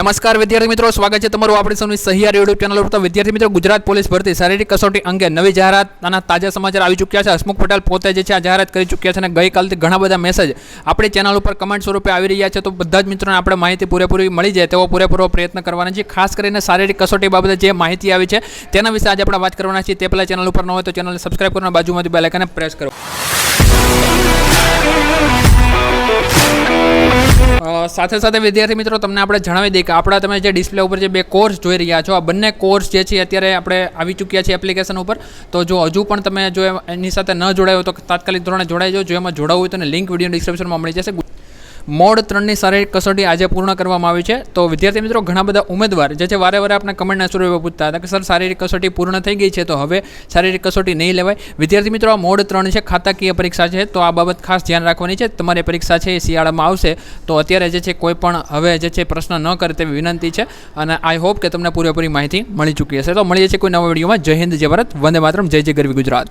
નમસ્કાર વિદ્યાર્થી મિત્રો, સ્વાગત છે તમારું આપણી સૌની સહિયાર યુટ્યુબ ચેનલ ઉપર. વિદ્યાર્થી મિત્રો, ગુજરાત પોલીસ ભરતી શારીરિક કસોટી અંગે નવી જાહેરાત આના તાજા સમાચાર આવી ચૂક્યા છે. હસમુખ પટેલ પોતે જે છે આ જાહેરાત કરી ચૂક્યા છે અને ગઈકાલથી ઘણા બધા મેસેજ આપણી ચેનલ ઉપર કમેન્ટ સ્વરૂપે આવી રહ્યા છે. તો બધા જ મિત્રોને આપણે માહિતી પૂરેપૂરી મળી જાય તેવો પૂરેપૂરો પ્રયત્ન કરવાના છે ખાસ કરીને શારીરિક કસોટી બાબતે જે માહિતી આવી છે તેના વિશે આજે આપણે વાત કરવાના છીએ. તે પહેલાં ચેનલ ઉપર ન હોય તો ચેનલને સબસ્ક્રાઇબ કરો અને બાજુમાંથી બેલ આઇકનને પ્રેસ કરો. સાથે સાથે વિદ્યાર્થી મિત્રો, તમને આપણે જણાવી દઈએ કે આપણા તમે જે ડિસ્પ્લે ઉપર જે બે કોર્સ જોઈ રહ્યા છો, આ બંને કોર્સ જે છે અત્યારે આપણે આવી ચૂક્યા છે એપ્લિકેશન ઉપર. તો જો હજુ પણ તમે જો એની સાથે ન જોડાયો તો તાત્કાલિક ધોરણે જોડાઈ જો એમાં જોડાવું હોય તો લિંક વીડિયો ડિસ્ક્રિપ્શનમાં મળી જશે. મોડ ત્રણની શારીરિક કસોટી આજે પૂર્ણ કરવામાં આવી છે. તો વિદ્યાર્થી મિત્રો, ઘણા બધા ઉમેદવાર જે છે, વારે વારે આપણે કમેન્ટના સ્વરૂપે પૂછતા હતા કે, સર, શારીરિક કસોટી પૂર્ણ થઈ ગઈ છે તો હવે શારીરિક કસોટી નહીં લેવાય? વિદ્યાર્થી મિત્રો, આ મોડ ત્રણ છે, ખાતાકીય પરીક્ષા છે. તો આ બાબત ખાસ ધ્યાન રાખવાની છે. તમારી પરીક્ષા છે એ શિયાળામાં આવશે. તો અત્યારે જે છે, કોઈ પણ હવે જે છે, પ્રશ્ન ન કરે તેવી વિનંતી છે. અને આઈ હોપ કે તમને પૂરેપૂરી માહિતી મળી ચૂકી હશે. તો મળીએ છીએ કોઈ નવા વિડીયોમાં. જય હિન્દ, જય ભારત. વંદે માતરમ. જય જય ગરવી ગુજરાત.